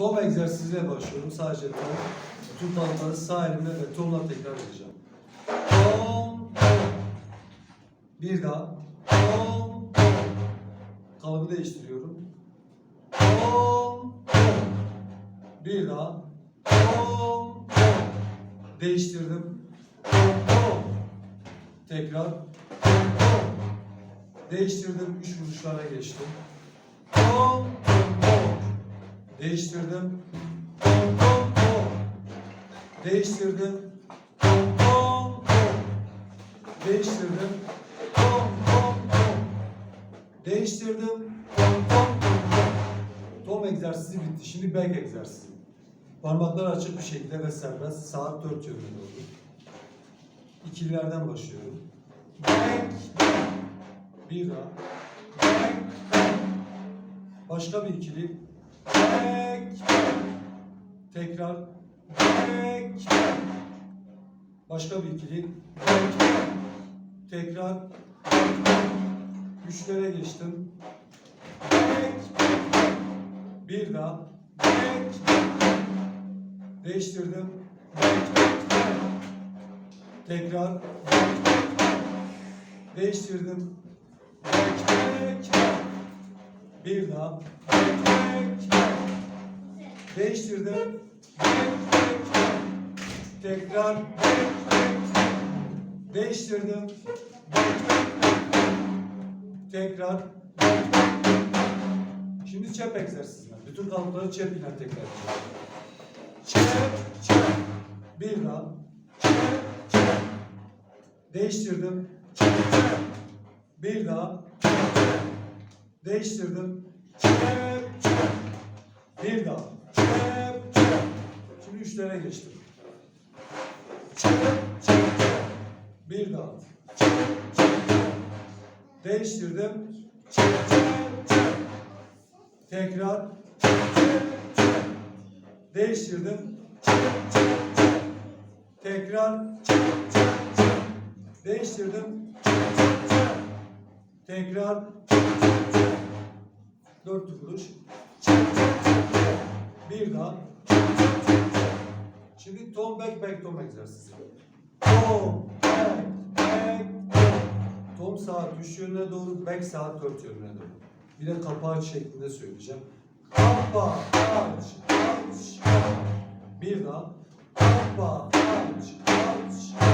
Tom egzersiziyle başlıyorum. Sadece tom. Bütün kalıpları sağ elimle ve tomla tekrar edeceğim. Tom. Bir daha. Tom, tom. Kalıbı değiştiriyorum. Tom. Bir daha. Tom. Değiştirdim. Tom. Tekrar. Tom. Değiştirdim. Üç vuruşlara geçtim. Tom, tom. Değiştirdim. Değiştirdim. Değiştirdim. Değiştirdim. Tom, egzersizi bitti. Şimdi back egzersizi. Parmaklar açık bir şekilde ve serbest. Saat 4 yönünde doğru. İkililerden başlıyorum. Back. Bir daha. Back. Başka bir ikili. Back. Tekrar. Back. Başka bir ikili. Back. Tekrar. Üçlere geçtim. Back. Bir daha. Back. Değiştirdim. Tekrar. Back. Değiştirdim. Bir daha. Değiştirdim. Tekrar. Değiştirdim. Tekrar. Şimdi çep egzersizler. Bütün kalıpları çep ile tekrar edeceğiz. Çep, çep. Bir daha. Çep, çep. Değiştirdim. Çep, çep. Bir daha. Çep, çep. Değiştirdim. Çep, çep. Bir daha. Çep, çep. Şimdi üçlere geçtim. Çep, çep, çep. Bir daha. Çep, çep, çep. Değiştirdim. Çep, çep, çep. Tekrar. Çep, çep, çep. Değiştirdim. Çep, çep, çep. Tekrar. Çep, çep, çep. Değiştirdim. Çep, çep, çep. Tekrar. Çep, çep, çep. Dört vuruş. Bir daha. Şimdi tom back back tom egzersizi. Tom back back tom. Tom saat 3 yönüne doğru, back saat 4 yönüne doğru. Bir de kapağı şeklinde söyleyeceğim. Kapağı aç, aç. Bir daha. Aç, aç.